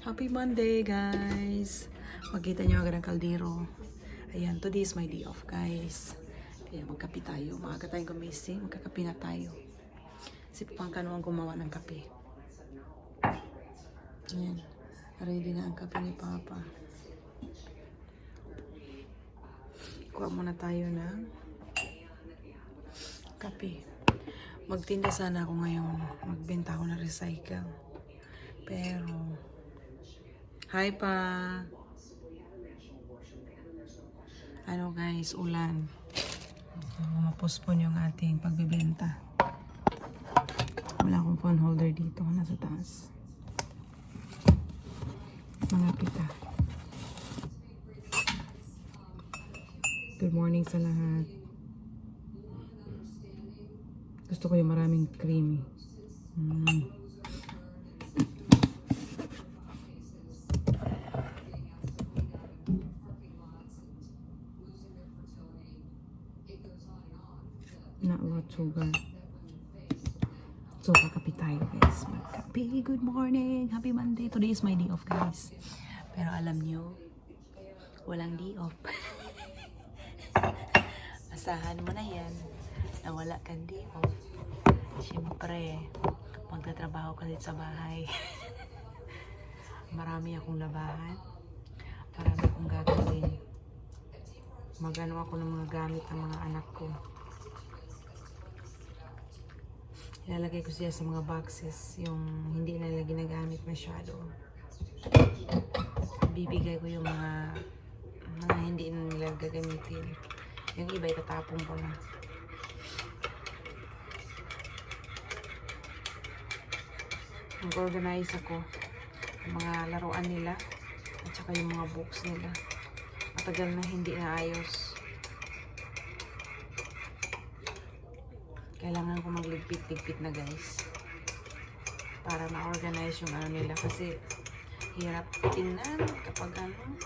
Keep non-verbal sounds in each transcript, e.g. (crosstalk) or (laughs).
Happy Monday, guys! Makita nyo agad ang kaldero. Ayan, today is my day off, guys. Kaya magkape tayo. Maaga tayong gumising, magkakape na tayo. Si Papangkano ang gumawa ng kape. Ayan, ready na ang kape ni Papa. Kuha muna tayo ng kape. Magtinda sana ako ngayon. Magbenta ako ng recycle. Pero, hi pa! Ano guys, ulan. Mapospon yung ating pagbibenta. Wala akong phone holder dito. Nasa taas. Mga pita. Good morning sa lahat. Gusto ko yung maraming creamy. Mm. Not a lot sugar. So, kakape tayo guys. Magkape. Good morning. Happy Monday. Today is my day off guys. Pero alam nyo, walang day off. (laughs) Asahan mo na yan na wala kang day off. Siyempre, magtatrabaho ka din sa bahay. (laughs) Marami akong labahan. Marami akong gagawin. Magano ako ng mga gamit ng mga anak ko. Ilalagay ko siya sa mga boxes, yung hindi na nila ginagamit masyado. Bibigay ko yung mga mga hindi na nila gagamitin. Yung iba itatapon ko na. Nag-organize ako ng mga laruan nila at saka yung mga books nila. Matagal na hindi naayos. Kailangan ko magligpit-ligpit na guys. Para ma-organize yung ano nila kasi hirap tingnan kapag ano,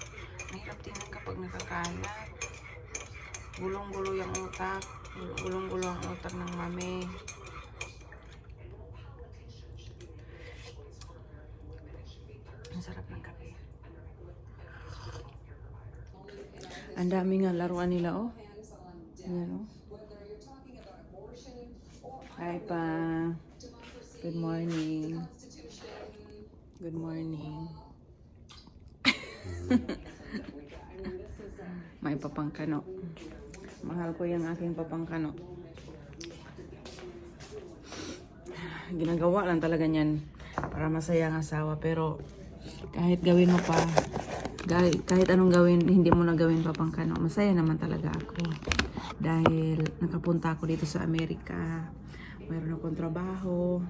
mahirap tingnan kapag nakakalat. Gulong-gulo yung utak, gulong-gulo ang utak ng mami. Ang sarap ng kape. Ang dami nga laruan nila, oh. Yan, oh. Hi pa. Good morning. Good morning. (laughs) May papangkano. Mahal ko yung aking papangkano. (sighs) Ginagawa lang talaga niyan para masaya ang asawa. Pero kahit gawin mo pa, kahit, kahit anong gawin, hindi mo na gawin papangkano, masaya naman talaga ako. Dahil nakapunta ako dito sa Amerika, mayroon akong trabaho,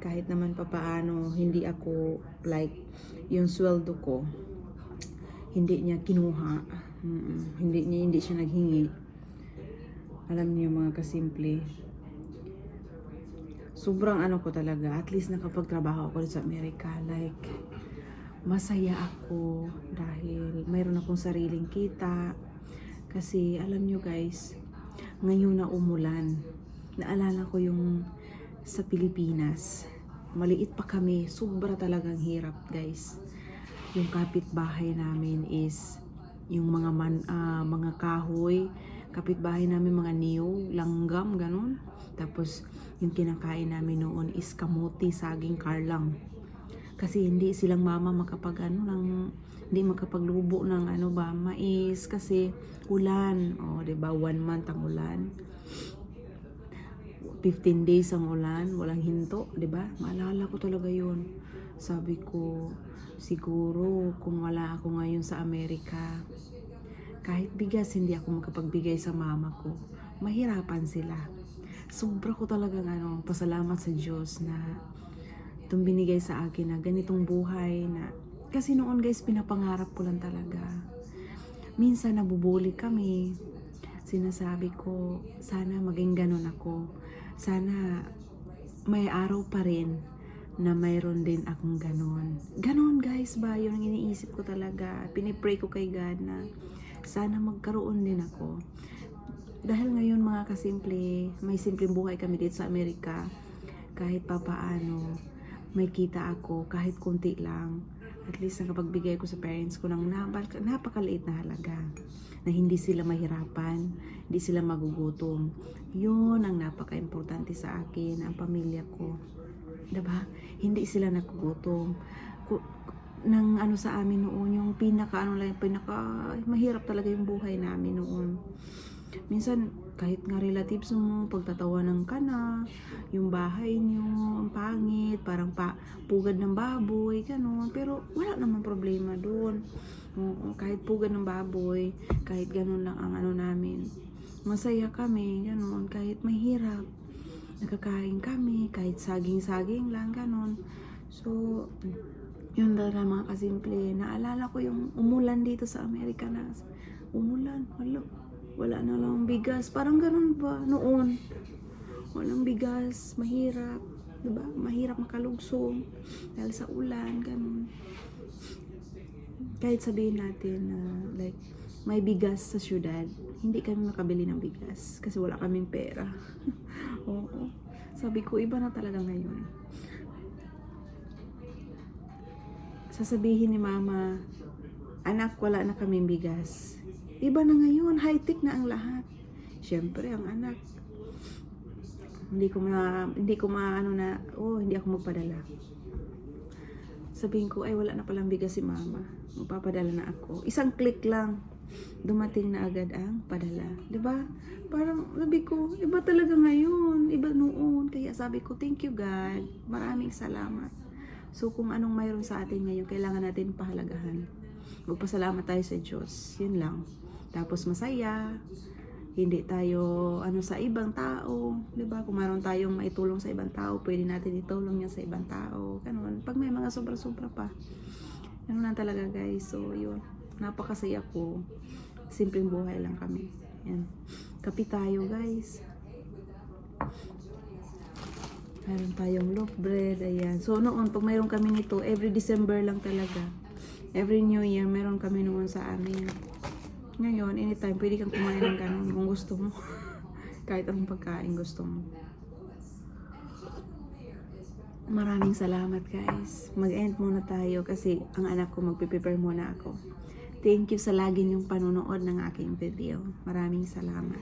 kahit naman papaano, hindi ako like yung sweldo ko, hindi niya kinuha. Mm, hindi niya hindi siya naghingi. Alam niyo mga kasimple. Sobrang ano ko talaga, at least nakapagtrabaho ako sa Amerika. Like, masaya ako dahil mayroon akong sariling kita. Kasi alam nyo guys, ngayon na umulan, naalala ko yung sa Pilipinas, maliit pa kami, sobra talagang hirap guys. Yung kapitbahay namin is yung mga man, ah, mga kahoy, kapitbahay namin mga niyog, langgam, ganun. Tapos yung kinakain namin noon is kamuti, saging, karlang kasi hindi silang mama makapag ano ng hindi makapaglubo ng ano ba mais kasi ulan. Oh 'di ba one month ang ulan. 15 days ang ulan walang hinto 'di ba? Maalala ko talaga yun. Sabi ko siguro kung wala ako ngayon sa Amerika kahit bigas hindi ako makapagbigay sa mama ko. Mahirapan sila. Sobra ko talagang ano pasalamat sa Diyos na itong binigay sa akin na ganitong buhay na kasi noon guys pinapangarap ko lang talaga minsan nabubuli kami sinasabi ko sana maging ganun ako sana may araw pa rin na mayroon din akong ganon. Ganon guys ba, yun ang iniisip ko talaga. Pinipray ko kay God na sana magkaroon din ako. Dahil ngayon mga kasimple, may simpleng buhay kami dito sa Amerika. Kahit papaano, may kita ako kahit kunti lang At least nakapagbigay ko sa parents ko ng napaka, napakaliit na halaga na hindi sila mahirapan, hindi sila magugutom. Yun ang napaka-importante sa akin, ang pamilya ko. 'Di ba? Hindi sila nagugutom. Nang ano sa amin noon, yung pinaka ano lang, pinaka mahirap talaga yung buhay namin noon. Minsan kahit nga relatives mo, pagtatawanan ka na, yung bahay nyo, ang pangit, parang pa, pugad ng baboy, gano'n. Pero wala naman problema doon. Oo, kahit pugad ng baboy, kahit gano'n lang ang ano namin. Masaya kami, gano'n, kahit mahirap. Nakakain kami, kahit saging-saging lang, gano'n. So, yun talaga mga kasimple. Naalala ko yung umulan dito sa Amerika na umulan, wala, wala na lang bigas. Parang ganun ba noon? Walang bigas, mahirap. Diba? Mahirap makalugsong dahil sa ulan, ganun. Kahit sabihin natin na like may bigas sa syudad, hindi kami makabili ng bigas kasi wala kaming pera. (laughs) Oo. Sabi ko, iba na talaga ngayon. sasabihin ni mama, anak, wala na kaming bigas. Iba na ngayon, high-tech na ang lahat. Siyempre, ang anak, hindi ko ma, hindi ko ma, ano na, oh, hindi ako magpadala. Sabihin ko, ay, wala na palang bigas si mama. Magpapadala na ako. Isang click lang, dumating na agad ang padala. ba? Parang sabi ko, iba talaga ngayon, iba noon. Kaya sabi ko, thank you God. Maraming salamat. So kung anong mayroon sa atin ngayon, kailangan natin pahalagahan. Magpasalamat tayo sa Diyos. Yun lang. Tapos masaya. Hindi tayo ano sa ibang tao, 'di ba? Kung mayroon tayong maitulong sa ibang tao, pwede natin itulong niya sa ibang tao. Ganun. Pag may mga sobra-sobra pa. Ano lang talaga guys. So yun. Napakasaya ko. Simpleng buhay lang kami. Yan. Kapi tayo guys. Meron tayong loaf bread, ayan. So noon, pag mayroon kami nito, every December lang talaga. Every New Year, meron kami noon sa amin. Ngayon, anytime, pwede kang kumain ng ganun kung gusto mo. (laughs) Kahit anong pagkain gusto mo. Maraming salamat guys. Mag-end muna tayo kasi ang anak ko magpe-prepare muna ako. Thank you sa lagi niyong panonood ng aking video. Maraming salamat.